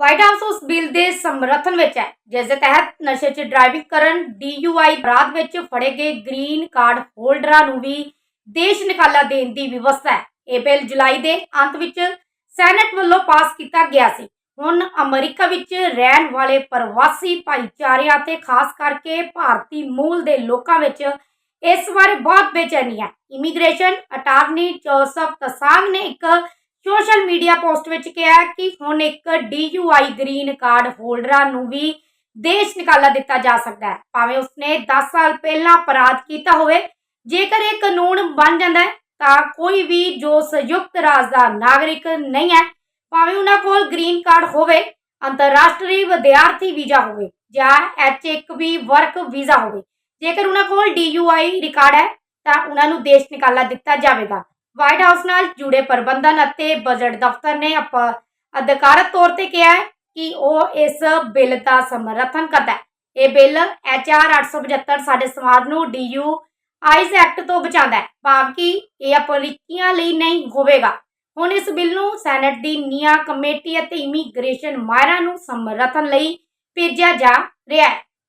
White house ਉਸ bill ਦੇ ਸਮਰਥਨ ਵਿੱਚ ਹੈ, ਜਿਸ ਦੇ ਤਹਿਤ ਨਸ਼ੇ 'ਚ ਡਰਾਈਵਿੰਗ ਕਰਨ DUI ਅਪਰਾਧ ਵਿੱਚ ਫੜੇ ਗਏ ਗ੍ਰੀਨ ਕਾਰਡ ਹੋਲਡਰਾਂ ਨੂੰ ਵੀ ਦੇਸ਼ ਨਿਕਾਲਾ ਦੇਣ ਦੀ ਵਿਵਸਥਾ ਹੈ। ਇਹ ਬਿੱਲ ਜੁਲਾਈ ਦੇ ਅੰਤ ਵਿੱਚ ਸੈਨੇਟ ਵੱਲੋਂ ਪਾਸ ਕੀਤਾ ਗਿਆ ਸੀ। ਹੁਣ ਅਮਰੀਕਾ ਵਿੱਚ ਰਹਿਣ ਵਾਲੇ ਪ੍ਰਵਾਸੀ ਭਾਈਚਾਰਿਆਂ ਤੇ ਖਾਸ ਕਰਕੇ ਭਾਰਤੀ ਮੂਲ ਦੇ ਲੋਕਾਂ ਵਿੱਚ ਇਸ ਬਾਰੇ ਬਹੁਤ ਬੇਚੈਨੀ ਹੈ। ਇਮੀਗ੍ਰੇਸ਼ਨ ਅਟਾਰਨੀ ਜੋਸਫ ਤਸਾਂਗ ਨੇ ਇੱਕ ਸੋਸ਼ਲ ਮੀਡੀਆ ਪੋਸਟ ਵਿੱਚ ਕਿਹਾ ਕਿ ਹੁਣ ਇੱਕ DUI ਗ੍ਰੀਨ ਕਾਰਡ ਹੋਲਡਰਾਂ ਨੂੰ ਵੀ ਦੇਸ਼ ਨਿਕਾਲਾ ਦਿੱਤਾ ਜਾ ਸਕਦਾ ਹੈ। ਭਾਵੇਂ ਉਸਨੇ 10 ਸਾਲ ਪਹਿਲਾਂ ਅਪਰਾਧ ਕੀਤਾ ਹੋਵੇ, ਜੇਕਰ ਇਹ ਕਾਨੂੰਨ ਬਣ ਜਾਂਦਾ ਹੈ, ਤਾਂ ਕੋਈ ਵੀ ਜੋ ਸੰਯੁਕਤ ਰਾਜ ਦਾ ਨਾਗਰਿਕ ਨਹੀਂ ਹੈ, ਭਾਵੇਂ ਉਹਨਾਂ ਕੋਲ ਗ੍ਰੀਨ ਕਾਰਡ ਹੋਵੇ, ਅੰਤਰਰਾਸ਼ਟਰੀ ਵਿਦਿਆਰਥੀ ਵੀਜ਼ਾ ਹੋਵੇ ਜਾਂ H1B ਵਰਕ ਵੀਜ਼ਾ ਹੋਵੇ। ਜੇਕਰ ਉਹਨਾਂ ਕੋਲ DUI ਰਿਕਾਰਡ ਹੈ, ਤਾਂ ਉਹਨਾਂ ਨੂੰ ਦੇਸ਼ ਨਿਕਾਲਾ ਦਿੱਤਾ ਜਾਵੇਗਾ। ਵਾਈਟ ਹਾਊਸ ਨਾਲ ਜੁੜੇ ਪ੍ਰਬੰਧਨ ਅਤੇ ਬਜਟ ਦਫ਼ਤਰ ਨੇ ਅਧਿਕਾਰਤ ਤੌਰ ਤੇ ਕਿਹਾ ਹੈ ਕਿ ਉਹ ਇਸ ਬਿੱਲ ਦਾ ਸਮਰਥਨ ਕਰਦਾ ਹੈ। ਇਹ ਬਿੱਲ HR 875 ਸਾਡੇ ਸਮਾਜ ਨੂੰ DU ਆਈਸ ਐਕਟ ਤੋਂ ਬਚਾਉਂਦਾ ਹੈ। ਭਾਵ ਕਿ ਇਹ ਅਪਰੀਚੀਆਂ ਲਈ ਨਹੀਂ ਹੋਵੇਗਾ। ਹੁਣ ਇਸ ਬਿੱਲ ਨੂੰ ਸੈਨੇਟ ਦੀ ਨਿਆਂ ਕਮੇਟੀ ਅਤੇ ਇਮੀਗ੍ਰੇਸ਼ਨ ਮਾਇਰਾਂ ਨੂੰ ਸਮਰਥਨ ਲਈ ਭੇਜਿਆ ਜਾ ਰਿਹਾ ਹੈ।